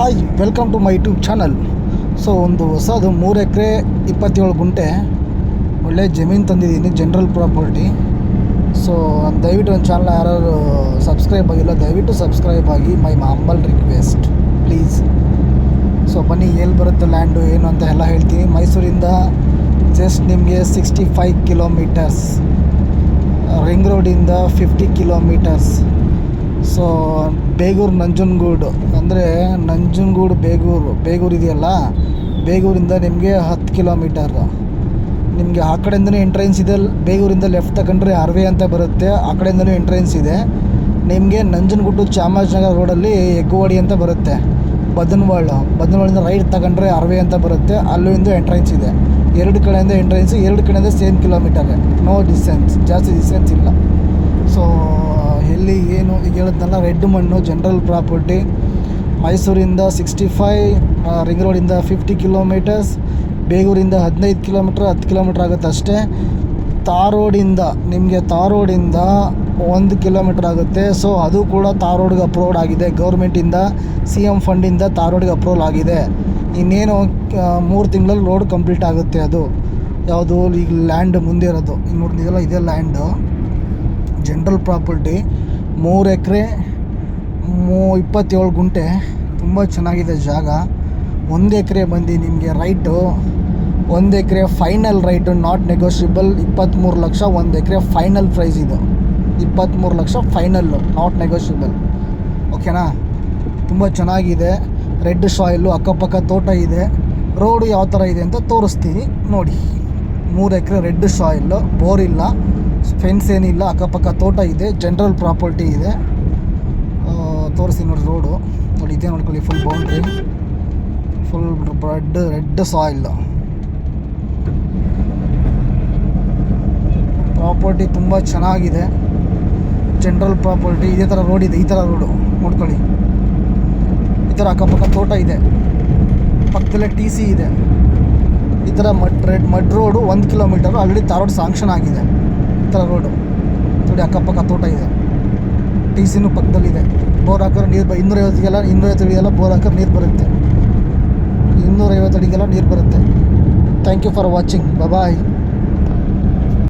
Hi welcome to my YouTube channel so ಒಂದು ಹೊಸದು ಮೂರು ಎಕರೆ ಇಪ್ಪತ್ತೇಳು ಗುಂಟೆ ಒಳ್ಳೆ ಜಮೀನು ತಂದಿದ್ದೀನಿ ಜನರಲ್ ಪ್ರಾಪರ್ಟಿ ಸೊ ದಯವಿಟ್ಟು ಒಂದು ಚಾನಲ್ ಯಾರು ಸಬ್ಸ್ಕ್ರೈಬ್ ಆಗಿಲ್ಲ, ದಯವಿಟ್ಟು ಸಬ್ಸ್ಕ್ರೈಬ್ ಆಗಿ my humble request please so ಬನ್ನಿ, ಎಲ್ಲಿ ಬರುತ್ತೆ ಲ್ಯಾಂಡು ಏನು ಅಂತ ಎಲ್ಲ ಹೇಳ್ತೀನಿ. ಮೈಸೂರಿಂದ ಜಸ್ಟ್ ನಿಮಗೆ ಸಿಕ್ಸ್ಟಿ ಫೈವ್ ಕಿಲೋಮೀಟರ್ಸ್ ರಿಂಗ್ ರೋಡಿಂದ fifty kilometres so, Beguru Nanjangud. ಅಂದರೆ ನಂಜನಗೂಡು ಬೇಗೂರು. ಬೇಗೂರು ಇದೆಯಲ್ಲ? ಬೇಗೂರಿಂದ ನಿಮಗೆ ಹತ್ತು ಕಿಲೋಮೀಟರ್. ನಿಮಗೆ ಆ ಕಡೆಯಿಂದನೂ ಎಂಟ್ರೆನ್ಸ್ ಇದೆ, ಬೇಗೂರಿಂದ ಲೆಫ್ಟ್ ತಗೊಂಡ್ರೆ ಅರ್ವೆ ಅಂತ ಬರುತ್ತೆ. ಆ ಕಡೆಯಿಂದನೂ ಎಂಟ್ರೆನ್ಸ್ ಇದೆ. ನಿಮಗೆ ನಂಜನಗೂಡು ಚಾಮರಾಜನಗರ ರೋಡಲ್ಲಿ ಎಗ್ಗುವಾಡಿ ಅಂತ ಬರುತ್ತೆ. ಬದನವಾಳ. ಬದನವಾಳಿಂದ ರೈಟ್ ತಗೊಂಡ್ರೆ ಅರ್ವೆ ಅಂತ ಬರುತ್ತೆ. ಅಲ್ಲಿಂದ ಎಂಟ್ರೆನ್ಸ್ ಇದೆ. ಎರಡು ಕಡೆಯಿಂದ ಎಂಟ್ರೆನ್ಸ್ ಎರಡು ಕಡೆಯಿಂದ ಸೇಮ್ ಕಿಲೋಮೀಟರ್ ನೋ ಡಿಸ್ಟೆನ್ಸ್ ಜಾಸ್ತಿ ಡಿಸ್ಟೆನ್ಸ್ ಇಲ್ಲ. ಸೊ ಎಲ್ಲಿ ಏನು ಈಗ ಹೇಳಿದ್ನಲ್ಲ ರೆಡ್ ಮಣ್ಣು ಜನರಲ್ ಪ್ರಾಪರ್ಟಿ ಮೈಸೂರಿಂದ ಸಿಕ್ಸ್ಟಿ ಫೈ ರಿಂಗ್ ರೋಡಿಂದ ಫಿಫ್ಟಿ ಕಿಲೋಮೀಟರ್ಸ್ ಬೇಗೂರಿಂದ ಹದಿನೈದು ಕಿಲೋಮೀಟ್ರ್ ಹತ್ತು ಕಿಲೋಮೀಟ್ರ್ ಆಗುತ್ತೆ ಅಷ್ಟೇ. ತಾರೋಡಿಂದ ರೋಡಿಂದ ನಿಮಗೆ ತಾರೋಡಿಂದ ರೋಡಿಂದ ಒಂದು ಕಿಲೋಮೀಟ್ರ್ ಆಗುತ್ತೆ. ಸೊ ಅದು ಕೂಡ ತಾರೋಡ್ಗೆ ರೋಡ್ಗೆ ಅಪ್ರೂವ್ಡ್ ಆಗಿದೆ. ಗೌರ್ಮೆಂಟಿಂದ ಸಿ ಎಂ ಫಂಡಿಂದ ತಾರೋಡ್ಗೆ ರೋಡ್ಗೆ ಅಪ್ರೂವಲ್ ಆಗಿದೆ. ಇನ್ನೇನು ಮೂರು ತಿಂಗಳಲ್ಲಿ ರೋಡ್ ಕಂಪ್ಲೀಟ್ ಆಗುತ್ತೆ ಅದು. ಯಾವುದು ಈಗ ಲ್ಯಾಂಡ್ ಮುಂದೆ ಇರೋದು. ಈಗ ನೋಡಿದಿಲ್ಲ ಇದೆ ಲ್ಯಾಂಡು ಜನರಲ್ ಪ್ರಾಪರ್ಟಿ ಮೂರು ಎಕರೆ, ಮೂ, ಇಪ್ಪತ್ತೇಳು ಗುಂಟೆ. ತುಂಬ ಚೆನ್ನಾಗಿದೆ ಜಾಗ. ಒಂದು ಎಕರೆ ಬಂದು ನಿಮಗೆ ರೈಟು, ಒಂದು acre final right not negotiable ಇಪ್ಪತ್ತ್ಮೂರು ಲಕ್ಷ ಒಂದು ಎಕರೆ ಫೈನಲ್ ಪ್ರೈಸ್ ಇದು. ಇಪ್ಪತ್ತ್ಮೂರು ಲಕ್ಷ ಫೈನಲ್ಲು ನಾಟ್ ನೆಗೋಷಿಯಬಲ್ ಓಕೆನಾ ತುಂಬ ಚೆನ್ನಾಗಿದೆ. ರೆಡ್ ಸಾಯಿಲು ಅಕ್ಕಪಕ್ಕ ತೋಟ ಇದೆ. ರೋಡು ಯಾವ ಥರ ಇದೆ ಅಂತ ತೋರಿಸ್ತೀನಿ ನೋಡಿ. ಮೂರು ಎಕರೆ ರೆಡ್ ಸಾಯಿಲ್ಲು ಬೋರಿಲ್ಲ ಫೆನ್ಸ್ ಏನಿಲ್ಲ, ಅಕ್ಕಪಕ್ಕ ತೋಟ ಇದೆ ಜನರಲ್ ಪ್ರಾಪರ್ಟಿ ಇದೆ. ತೋರಿಸಿ ನೋಡಿ ರೋಡು ನೋಡಿ, ಇದೇ ನೋಡ್ಕೊಳ್ಳಿ full boundary full red red soil property ತುಂಬ ಚೆನ್ನಾಗಿದೆ. ಜನರಲ್ ಪ್ರಾಪರ್ಟಿ ಇದೇ ಥರ ರೋಡ್ ಇದೆ, ಈ ಥರ ರೋಡು ನೋಡ್ಕೊಳ್ಳಿ. ಈ ಥರ ಅಕ್ಕಪಕ್ಕ ತೋಟ ಇದೆ. ಪಕ್ಕದಲ್ಲೇ ಟಿ ಸಿ ಇದೆ. ಈ ಥರ ಮಡ್ ರೆಡ್ ಮಡ್ ರೋಡು ಒಂದು kilometre already tar road road sanction ಆಗಿದೆ. ಥರ ರೋಡು. ನೋಡಿ ಅಕ್ಕಪಕ್ಕ ತೋಟ ಇದೆ. ಟಿ ಸಿನೂ ಪಕ್ಕದಲ್ಲಿದೆ. ಬೋರ್ ಹಾಕಿದ್ರೆ ನೀರು ಬ ಇನ್ನೂರೈವತ್ತಿಗೆಲ್ಲ ಇನ್ನೂರೈವತ್ತು ಅಡಿಗೆಲ್ಲ ಬೋರ್ ಹಾಕಿದ್ರೆ ನೀರು ಬರುತ್ತೆ. ಇನ್ನೂರೈವತ್ತು ಅಡಿಗೆಲ್ಲ ನೀರು ಬರುತ್ತೆ. Thank you for watching bye